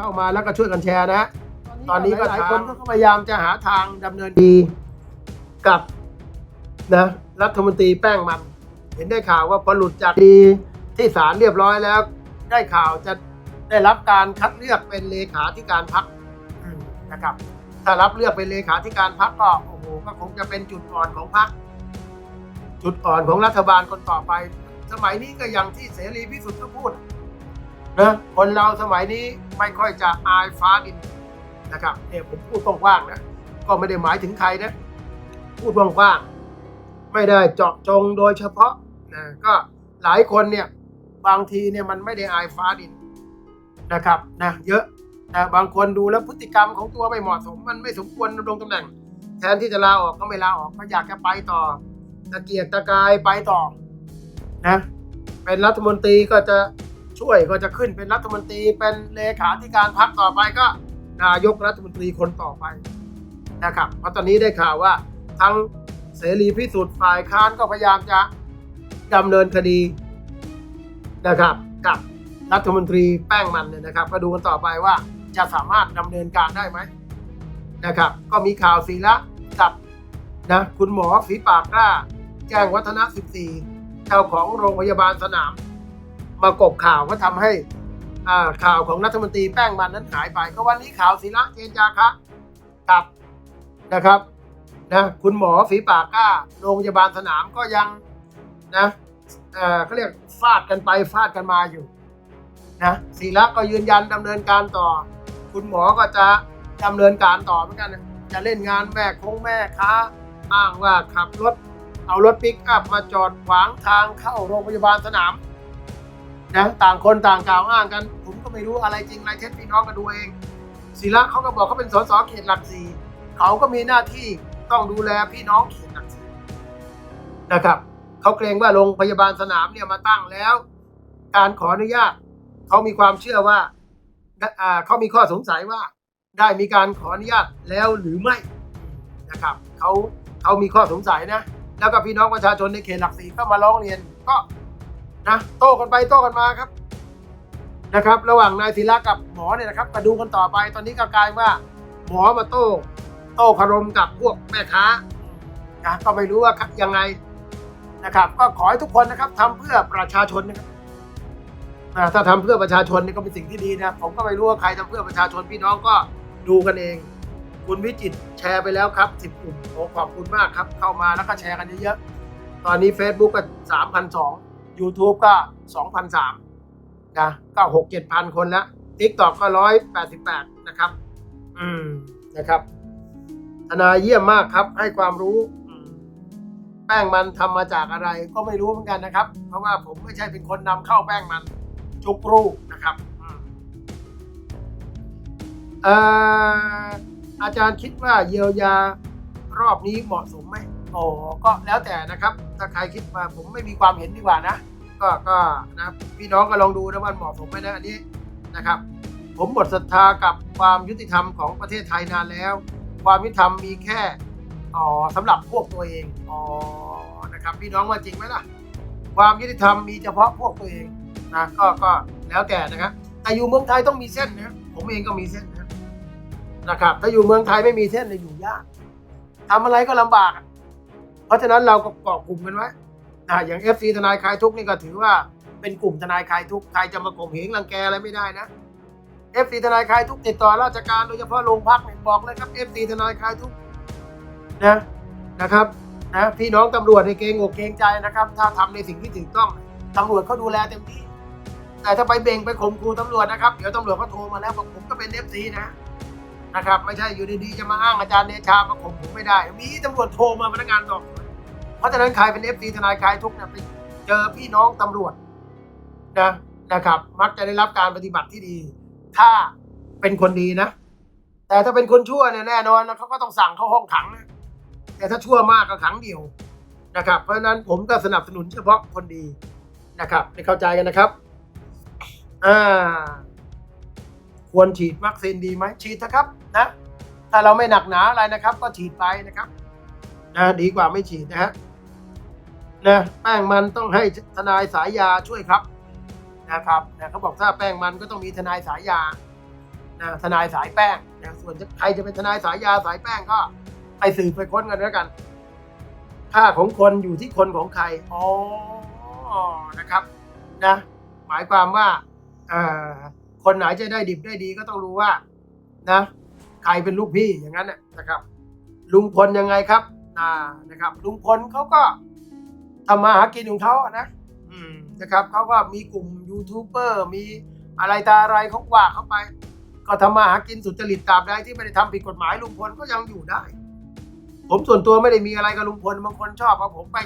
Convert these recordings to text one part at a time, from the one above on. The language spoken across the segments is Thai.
เข้ามาแล้วก็ช่วยกันแชร์นะฮะตอนนี้ก็หลายคนก็พยายามจะหาทางดำเนินดีกับนะรัฐมนตรีแป้งมัน เห็นได้ข่าวว่าพอหลุดจากดีที่ศาลเรียบร้อยแล้ว ได้ข่าวจะได้รับการคัดเลือกเป็นเลขาธิการพรรคอืมนะครับ ถ้ารับเลือกเป็นเลขาธิการพรรคก็โอ้โหก็คงจะเป็นจุดอ่อนของพรรคจุดอ่อนของรัฐบาลคนต่อไป สมัยนี้ก็อย่างที่เสรีพิสุทธิ์ก็พูด นะคนเราสมัยนี้ไม่ค่อยจะอายฟ้าดินนะครับเนี่ยผมพูดกว้างๆนะก็ไม่ได้หมายถึงใครนะ พูดกว้างๆไม่ได้เจาะจงโดยเฉพาะนะก็หลายคนเนี่ยบางทีเนี่ยมันไม่ได้อายฟ้าดินนะครับนะเยอะนะบางคนดูแล้วพฤติกรรมของตัวไม่เหมาะสม มันไม่สมควรดำรงตำแหน่ง แทนที่จะลาออกก็ไม่ลาออกก็อยากจะไปต่อตะเกียกตะกายไปต่อนะเป็นรัฐมนตรีก็จะ ช่วยก็จะขึ้นเป็นรัฐมนตรีเป็นเลขาธิการพรรคต่อไปก็นายกรัฐมนตรีคนต่อไปนะครับเพราะตอนนี้ได้ข่าวว่าทั้งเสรีพิสุทธิ์ฝ่ายค้านก็พยายามจะดำเนินคดีนะครับ กับรัฐมนตรีแป้งมันเนี่ยนะครับ ก็ดูกันต่อไปว่าจะสามารถดำเนินการได้ไหมนะครับ ก็มีข่าวสีละกับนะคุณหมอฝีปากกล้า แจ้งวัฒนะ 14 เจ้าของโรงพยาบาลสนาม มากบข่าวก็ทำให้ข่าวของรัฐมนตรีแป้งมันนั้นหายไป ก็วันนี้ข่าวศิละเจนจาคะกับนะครับนะคุณหมอฝีปากกล้าโรงพยาบาลสนามก็ยังนะเออเขาเรียกฟาดกันไปฟาดกันมาอยู่นะศิละก็ยืนยันดำเนินการต่อ คุณหมอก็จะดำเนินการต่อเหมือนกันจะเล่นงานแม่คงแม่ค้าอ้างว่าขับรถ เอารถปิกอัพมาจอดขวางทางเข้าโรงพยาบาลสนาม นะต่างคนต่างกล่าวอ้างกัน ผมก็ไม่รู้อะไรจริงอะไรเท็จพี่น้องก็ดูเองศิระเขาก็บอกเขาเป็นสสเขตหลักสี่เขาก็มีหน้าที่ต้องดูแลพี่น้องเขตหลักสี่นะครับเขาเกรงว่าโรงพยาบาลสนามเนี่ยมาตั้งแล้ว การขออนุญาตเขามีความเชื่อว่าเขามีข้อสงสัยว่า ได้มีการขออนุญาตแล้วหรือไม่นะครับเขาเขามีข้อสงสัยนะ แล้วก็พี่น้องประชาชนในเขตหลักสี่ก็มาร้องเรียนก็ นะโต้กันไปโต้กันมาครับนะครับ ระหว่างนายศิระกับหมอเนี่ยนะครับมาดูกันต่อไปตอนนี้ก็กลายว่า หมอมาโต้โต้คารมกับพวกแม่ค้านะก็ไม่รู้ว่ายังไงนะครับ ก็ขอให้ทุกคนนะครับทำเพื่อประชาชนนะครับถ้าทำเพื่อประชาชนนี่ก็เป็นสิ่งที่ดีนะผมก็ไม่รู้ว่าใครทำเพื่อประชาชนพี่น้องก็ดูกันเอง คุณวิจิตแชร์ไปแล้วครับ10กลุ่มโอ้ขอบคุณมากครับ เข้ามาแล้วก็แชร์กันเยอะๆตอนนี้ Facebook ก็3,200 YouTube ก็ 2,003นะก็6 7พันคนแล้ว TikTok ก็ 188 นะครับ อืมนะครับทนายเยี่ยมมากครับ ให้ความรู้ แป้งมันทำมาจากอะไรก็ไม่รู้เหมือนกันนะครับ เพราะว่าผมไม่ใช่เป็นคนนำเข้าแป้งมันจุกรูนะครับอืมเอ่ออาจารย์คิดว่าเยียวยารอบนี้เหมาะสมไหม โอ๋อก็แล้วแต่นะครับ ถ้าใครคิดมาผมไม่มีความเห็นดีกว่านะ ก็ก็นะพี่น้องก็ลองดูนะว่าเหมาะสมไหมนะอันนี้นะครับ ผมหมดศรัทธากับความยุติธรรมของประเทศไทยนานแล้ว ความยุติธรรมมีแค่อ๋อสำหรับพวกตัวเองอ๋อนะครับ พี่น้องว่าจริงไหมล่ะ ความยุติธรรมมีเฉพาะพวกตัวเองนะก็ก็แล้วแต่นะครับแต่อยู่เมืองไทยต้องมีเส้นนะผมเองก็มีเส้นนะนะครับ ถ้าอยู่เมืองไทยไม่มีเส้นเลยอยู่ยากทำอะไรก็ลำบาก เพราะฉะนั้นเราก็เกาะกลุ่มกันไว้นะอย่าง FC ทนายคลายทุกข์นี่ก็ถือว่าเป็นกลุ่มทนายคลายทุกข์ใครจะมาข่มเหงรังแกอะไรไม่ได้นะ FC ทนายคลายทุกข์ติดต่อราชการโดยเฉพาะโรงพักเนี่ยบอกเลยครับ FC ทนายคลายทุกข์นะนะครับนะพี่น้องตำรวจในเกรงอกเกรงใจนะครับ ถ้าทำในสิ่งที่ถูกต้องตำรวจเขาดูแลเต็มที่แต่ถ้าไปเบ่งไปข่มขู่ตำรวจนะครับเดี๋ยวตำรวจก็โทรมาแล้วบอกผมก็เป็น FC นะนะครับ ไม่ใช่อยู่ดีๆจะมาอ้างอาจารย์เดชามาข่มผมไม่ได้ มีตำรวจโทรมาพนักงานสอบสวน เพราะฉะนั้นใครเป็นเอฟซีทนายคลายทุกข์เนี่ยไปเจอพี่น้องตำรวจนะนะครับ มักจะได้รับการปฏิบัติที่ดี ถ้าเป็นคนดีนะ แต่ถ้าเป็นคนชั่วเนี่ยแน่นอนเขาก็ต้องสั่งเข้าห้องขังนะแต่ถ้าชั่วมากก็ขังเดียวนะครับ เพราะฉะนั้นผมก็สนับสนุนเฉพาะคนดีนะครับให้เข้าใจกันนะครับอ่าควรฉีดวัคซีนดีไหมฉีดนะครับนะถ้าเราไม่หนักหนาอะไรนะครับ ก็ฉีดไปนะครับนะดีกว่าไม่ฉีดนะฮะ นะแป้งมันต้องให้ทนายสายยาช่วยครับนะครับนะเขาบอกถ้าแป้งมันก็ต้องมีทนายสายยานะทนายสายแป้งนะส่วนจะใครจะเป็นทนายสายยาสายแป้งก็ไปสืบไปค้นกันแล้วกัน ค่าของคนอยู่ที่คนของใครอ๋อนะครับนะหมายความว่าอคนไหนจะได้ดิบได้ดีก็ต้องรู้ว่า นะ ใครเป็นลูกพี่อย่างนั้นนะครับ ลุงพลยังไงครับนะครับ ลุงพลเขาก็ ทำมาหากินของเขาอะนะอืมนะครับเขาก็มีกลุ่มยูทูบเบอร์มีอะไรตาอะไรเขาว่าเขาไป ก็ทำมาหากินสุจริตตราบใดที่ไม่ได้ทำผิดกฎหมายลุงพลก็ยังอยู่ได้ ผมส่วนตัวไม่ได้มีอะไรกับลุงพลบางคนชอบเอาผมไป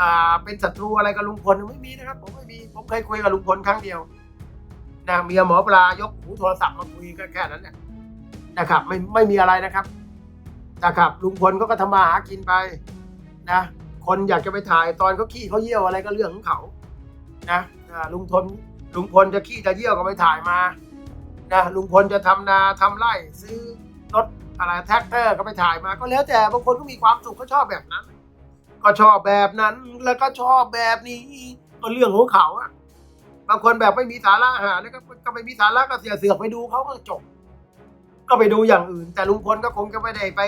อ่าเป็นศัตรูอะไรกับลุงพลไม่มีนะครับ ผมไม่มีผมเคยคุยกับลุงพลครั้งเดียวนะเมียหมอปลายกหูโทรศัพท์มาคุยก็แค่นั้นแหละนะครับ ไม่ไม่มีอะไรนะครับนะครับลุงพลก็ก็ทำมาหากินไปนะ คนอยากจะไปถ่ายตอนเขาขี้เขาเยี่ยวอะไรก็เรื่องของเขา นะลุงพลลุงพลจะขี้จะเยี่ยวก็ไปถ่ายมา นะลุงพลจะทำนาทำไร่ซื้อรถอะไรแท็กเตอร์ก็ไปถ่ายมา ก็แล้วแต่บางคนก็มีความสุขเขาชอบแบบนั้น ก็ชอบแบบนั้นแล้วก็ชอบแบบนี้ก็เรื่องของเขาอะบางคนแบบไม่มีสาระหารนะครับก็ไม่มีสาระก็เสียเสือกไปดูเขาก็จบ ก็ไปดูอย่างอื่น แต่ลุงพลก็คงจะไม่ได้ไป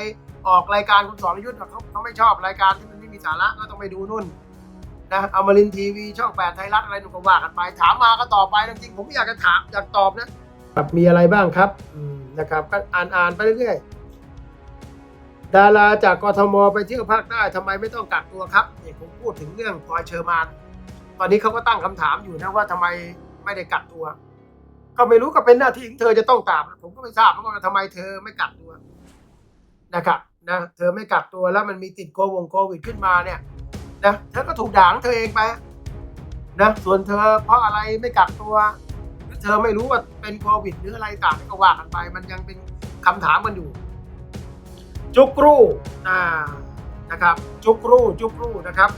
ออกรายการคุณสรยุทธ์หรอกเขาเขาไม่ชอบรายการที่ มีสาระก็ต้องไปดูนู่นนะอมรินทีวีช่องแปดไทยรัฐอะไรหนูก็ว่ากันไป ถามมาก็ตอบไปจริงๆผมอยากจะถามอยากตอบนะครับมีอะไรบ้างครับนะครับก็อ่านอ่านไปเรื่อยๆดาราจากกทมไปเที่ยวภาคใต้ทำไมไม่ต้องกักตัวครับเนี่ยผมพูดถึงเรื่องพลอยเชอร์มาน ตอนนี้เขาก็ตั้งคำถามอยู่นะว่าทำไมไม่ได้กักตัว ก็ไม่รู้ก็เป็นหน้าที่ของเธอจะต้องตาม ผมก็ไม่ทราบเหมือนกันว่าทำไมเธอไม่กักตัวนะครับ นะเธอไม่กักตัวแล้วมันมีติดโควงโควิดขึ้นมาเนี่ยนะเธอก็ถูกด่าของเธอเองไปนะส่วนเธอเพราะอะไรไม่กักตัวหรือเธอไม่รู้ว่าเป็นโควิดหรืออะไรต่างก็ว่ากันไป มันยังเป็นคำถามกันอยู่ จุกรูอ่านะครับ จุกรูจุกรูนะครับ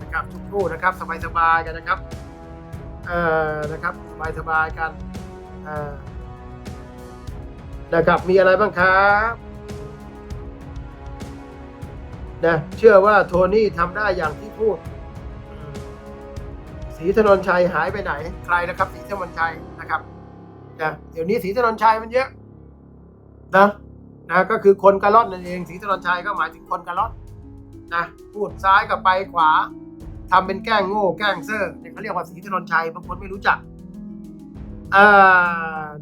นะครับจุกรูนะครับสบายๆกันนะครับเอ่อนะครับสบายสบายกันเอ่อนะครับมีอะไรบ้างครับ นะเชื่อว่าโทนี่ทำได้อย่างที่พูดอืมศรีถนนชัยหายไปไหน ใครนะครับศรีถนนชัยนะครับนะเดี๋ยวนี้ศรีถนนชัยมันเยอะนะนะก็คือคนกระล่อนนั่นเองศรีถนนชัยก็หมายถึงคนกระล่อนนะพูดซ้ายกับไปขวาทำเป็นแกล้งโง่แกล้งเซอร์เนี่ยเขาเรียกว่าศรีถนนชัยบางคนไม่รู้จักอ่า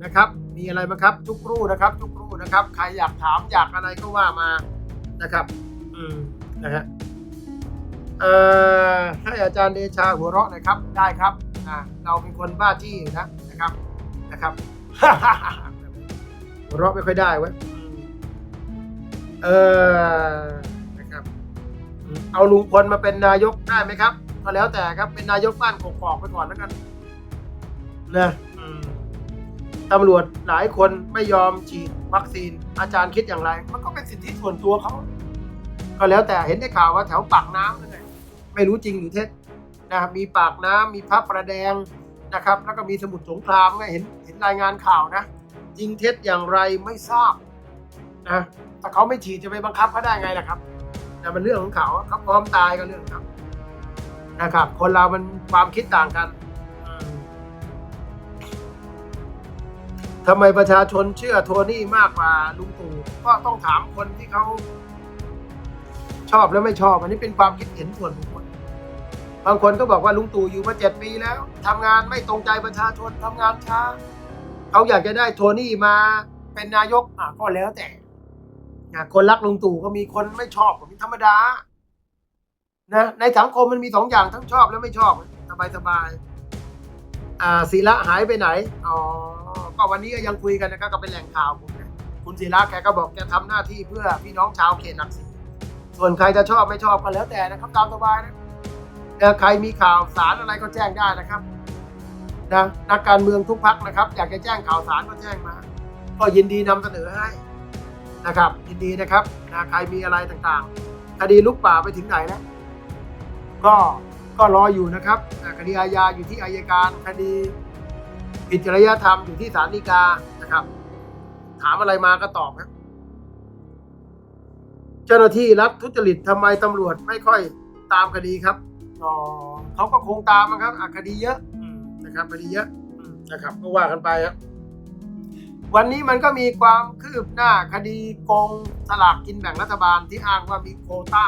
นะครับ มีอะไรบ้างครับจุกรูนะครับจุกรูนะครับ ใครอยากถามอยากอะไรก็ว่ามานะครับ อืมนะฮะเอ่อให้อาจารย์เดชาหัวเราะหน่อยครับ ได้ครับอ่าเราเป็นคนบ้าที่นะนะครับนะครับ หัวเราะไม่ค่อยได้เว้ยอืมเออนะครับเอาลุงพลมาเป็นนายกได้ไหมครับก็แล้วแต่ครับเป็นนายกบ้านกอกๆไปก่อนแล้วกันนะอืมตำรวจหลายคนไม่ยอมฉีดวัคซีนอาจารย์คิดอย่างไร มันก็เป็นสิทธิส่วนตัวเขา ก็แล้วแต่เห็นได้ข่าวว่าแถวปากน้ำนั่นไงไม่รู้จริงหรือเท็จนะครับมีปากน้ำมีพระประแดงนะครับ แล้วก็มีสมุทรสงครามไงเห็นเห็นรายงานข่าวนะจริงเท็จอย่างไรไม่ทราบนะแต่เขาไม่ฉีดจะไปบังคับเขาได้ไงล่ะครับแต่มันเรื่องของเขาเขาพร้อมตายก็เรื่องของเขานะครับ คนเรามันความคิดต่างกันทำไมประชาชนเชื่อโทนี่มากกว่าลุงตู่ก็ต้องถามคนที่เขา ชอบและไม่ชอบ อันนี้เป็นความคิดเห็นส่วนบุคคลบางคนก็บอกว่าลุงตู่อยู่มาเจ็ดปีแล้วทำงานไม่ตรงใจประชาชนทำงานช้าเขาอยากจะได้โทนี่มาเป็นนายกอะก็แล้วแต่อะคนรักลุงตู่ก็มีคนไม่ชอบก็มีธรรมดานะในสังคมมันมีสองอย่างทั้งชอบและไม่ชอบสบายสบายอ่าศิระหายไปไหนอ๋อก็วันนี้ก็ยังคุยกันนะครับก็เป็นแหล่งข่าวผมนะคุณศิระแกก็บอกแกทำหน้าที่เพื่อพี่น้องชาวเขตหลักสี ส่วนใครจะชอบไม่ชอบก็แล้วแต่นะครับตามสบายนะใครมีข่าวสารอะไรก็แจ้งได้นะครับนะนักการเมืองทุกพักนะครับ อยากจะแจ้งข่าวสารก็แจ้งมา ก็ยินดีนำเสนอให้นะครับ ยินดีนะครับนะใครมีอะไรต่างๆ คดีลุกป่าไปถึงไหนแล้วก็ก็รออยู่นะครับคดีอาญาอยู่ที่อายการคดีผิดจริยธรรมอยู่ที่ศาลฎีกานะครับ ถามอะไรมาก็ตอบครับ เจ้าหน้าที่รัฐทุจริตทำไมตำรวจไม่ค่อยตามคดีครับอ๋อเขาก็คงตามนะครับอะคดีเยอะอืมนะครับคดีเยอะอืมนะครับก็ว่ากันไปครับวันนี้มันก็มีความคืบหน้าคดีโกงสลากกินแบ่งรัฐบาลที่อ้างว่ามีโควต้า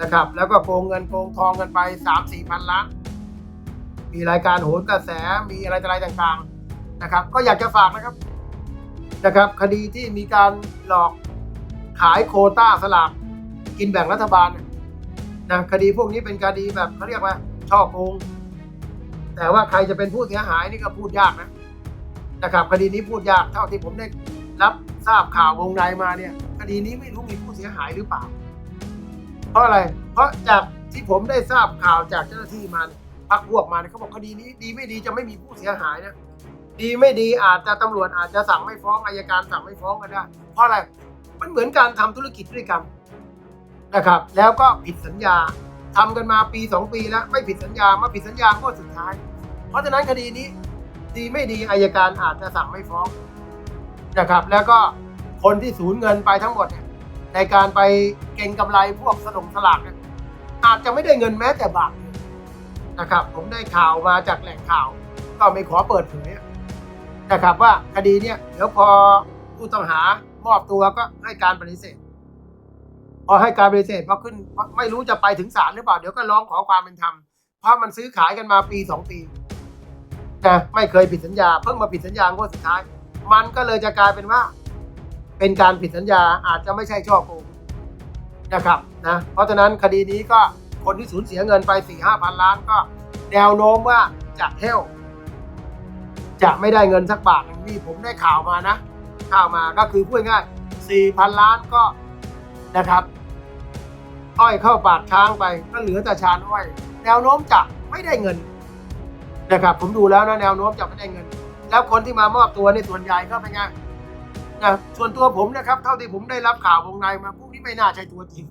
นะครับ แล้วก็โกงเงินโกงทองกันไปสามสี่พันล้าน มีรายการโหนกระแสมีอะไรต่ออะไรต่างๆนะครับ ก็อยากจะฝากนะครับนะครับ คดีที่มีการหลอก ขายโคต้าสลากกินแบ่งรัฐบาลนะคดีพวกนี้เป็นคดีแบบเขาเรียกว่าช่อโกงแต่ว่าใครจะเป็นผู้เสียหายนี่ก็พูดยากนะนะครับคดีนี้พูดยากเท่าที่ผมได้รับทราบข่าววงในมาเนี่ย คดีนี้ไม่รู้มีผู้เสียหายหรือเปล่า เพราะอะไร เพราะจากที่ผมได้ทราบข่าวจากเจ้าหน้าที่มาเนี่ยพักพวกมาเนี่ยเขาบอกคดีนี้ดีไม่ดีจะไม่มีผู้เสียหายนะดีไม่ดีอาจจะตำรวจอาจจะสั่งไม่ฟ้องอายการสั่งไม่ฟ้องก็ได้เพราะอะไร มันเหมือนการทำธุรกิจด้วยกันนะครับ แล้วก็ผิดสัญญาทำกันมาปีสองปีแล้วไม่ผิดสัญญามาผิดสัญญาก็สุดท้าย เพราะฉะนั้นคดีนี้ดีไม่ดีอายการอาจจะสั่งไม่ฟ้องนะครับ แล้วก็คนที่สูญเงินไปทั้งหมดเนี่ยในการไปเก็งกำไรพวกสนมสลากเนี่ยอาจจะไม่ได้เงินแม้แต่บาทนะครับ ผมได้ข่าวมาจากแหล่งข่าว ก็ไม่ขอเปิดเผยนะครับว่าคดีเนี่ยเดี๋ยวพอผู้ต้องหา มอบตัวก็ให้การปฏิเสธพอให้การปฏิเสธพอขึ้นไม่รู้จะไปถึงศาลหรือเปล่า เดี๋ยวก็ร้องขอความเป็นธรรมเพราะมันซื้อขายกันมาปีสองปีนะไม่เคยผิดสัญญาเพิ่งมาผิดสัญญางวดสุดท้าย มันก็เลยจะกลายเป็นว่า เป็นการผิดสัญญาอาจจะไม่ใช่ช่อโกงนะครับนะเพราะฉะนั้นคดีนี้ก็คนที่สูญเสียเงินไปสี่ห้าพันล้านก็แนวโน้มว่าจะเทลจะไม่ได้เงินสักบาทนี่ผมได้ข่าวมานะ ข่าวมาก็คือพูดง่ายสี่พันล้านก็นะครับ อ้อยเข้าปากช้างไปก็เหลือแต่ชานอ้อย แนวโน้มจะไม่ได้เงินนะครับ ผมดูแล้วนะแนวโน้มจะไม่ได้เงิน แล้วคนที่มามอบตัวในส่วนใหญ่ก็เป็นไงนะส่วนตัวผมนะครับ เท่าที่ผมได้รับข่าววงในมาพวกนี้ไม่น่าใช่ตัวจริง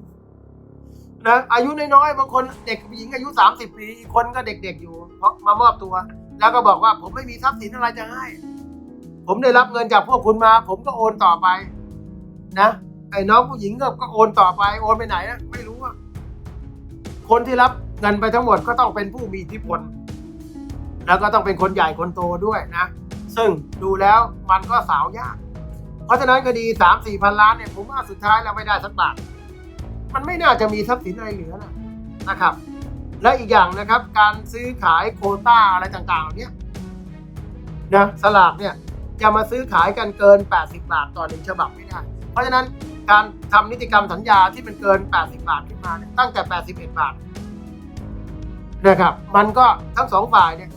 นะอายุน้อยๆบางคนเด็กผู้หญิงอายุสามสิบปีอีกคนก็เด็กๆอยู่ เพราะมามอบตัว แล้วก็บอกว่าผมไม่มีทรัพย์สินอะไรจะให้ ผมได้รับเงินจากพวกคุณมา ผมก็โอนต่อไปนะไอ้น้องผู้หญิงก็ก็โอนต่อไป โอนไปไหนนะไม่รู้อะคนที่รับเงินไปทั้งหมดก็ต้องเป็นผู้มีอิทธิพล แล้วก็ต้องเป็นคนใหญ่คนโตด้วยนะ ซึ่งดูแล้วมันก็สาวยาก เพราะฉะนั้นคดีสามสี่พันล้านเนี่ยผมว่าสุดท้ายแล้วไม่ได้สักบาทมันไม่น่าจะมีทรัพย์สินอะไรเหลือนะนะครับ และอีกอย่างนะครับ การซื้อขายโคต้าอะไรต่างๆเหล่านี้นะสลากเนี่ย จะมาซื้อขายกันเกิน 80 บาทต่อหนึ่งฉบับไม่ได้ เพราะฉะนั้นการทำนิติกรรมสัญญาที่มันเกิน 80 บาทขึ้นมาเนี่ยตั้งแต่ 81 บาทนะครับ มันก็ทั้งสองฝ่ายเนี่ย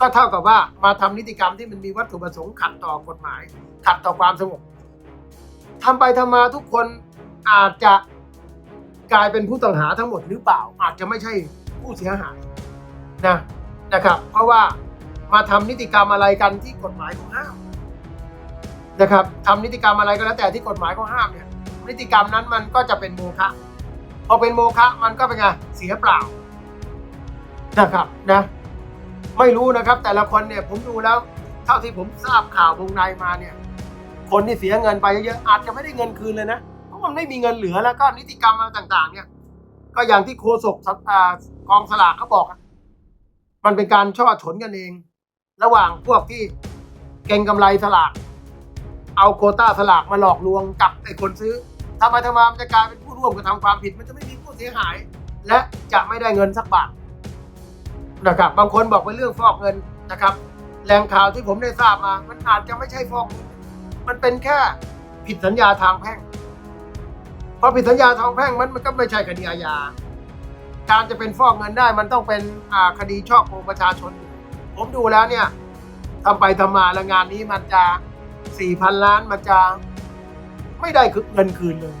ก็เท่ากับว่ามาทำนิติกรรมที่มันมีวัตถุประสงค์ขัดต่อกฎหมาย ขัดต่อความสงบทำไปทำมาทุกคนอาจจะกลายเป็นผู้ต้องหาทั้งหมดหรือเปล่า อาจจะไม่ใช่ผู้เสียหายนะนะครับ เพราะว่ามาทำนิติกรรมอะไรกันที่กฎหมายห้าม นะครับทำนิติกรรมอะไรก็แล้วแต่ที่กฎหมายเขาห้ามเนี่ยนิติกรรมนั้นมันก็จะเป็นโมฆะพอเป็นโมฆะมันก็เป็นไงเสียเปล่านะครับนะ ไม่รู้นะครับ แต่ละคนเนี่ยผมดูแล้ว เท่าที่ผมทราบข่าววงในมาเนี่ย คนที่เสียเงินไปเยอะๆอาจจะไม่ได้เงินคืนเลยนะเพราะมันไม่มีเงินเหลือแล้วก็นิติกรรมอะไรต่าง ๆ เนี่ย ก็อย่างที่โฆษกสัอ่ากองสลากเขาบอก มันเป็นการช่อฉนกันเอง ระหว่างพวกที่เก่งกำไรสลาก เอาโควต้าสลากมาหลอกลวงกับไอ้คนซื้อทำไมทำไมมันจะกลายเป็นผู้ร่วมกระทำความผิด มันจะไม่มีผู้เสียหาย และจะไม่ได้เงินสักบาทนะครับ บางคนบอกเป็นเรื่องฟอกเงินนะครับแหล่งข่าวที่ผมได้ทราบมา มันอาจจะไม่ใช่ฟอกเงินมันเป็นแค่ผิดสัญญาทางแพ่งพอผิดสัญญาทางแพ่งมันมันก็ไม่ใช่คดีอาญาการจะเป็นฟอกเงินได้มันต้องเป็นอาคดีช่อโกงประชาชน ผมดูแล้วเนี่ยทำไปทำมาแล้วงานนี้มันจะ สี่พันล้านมาจ้าไม่ได้เงินคืนเลย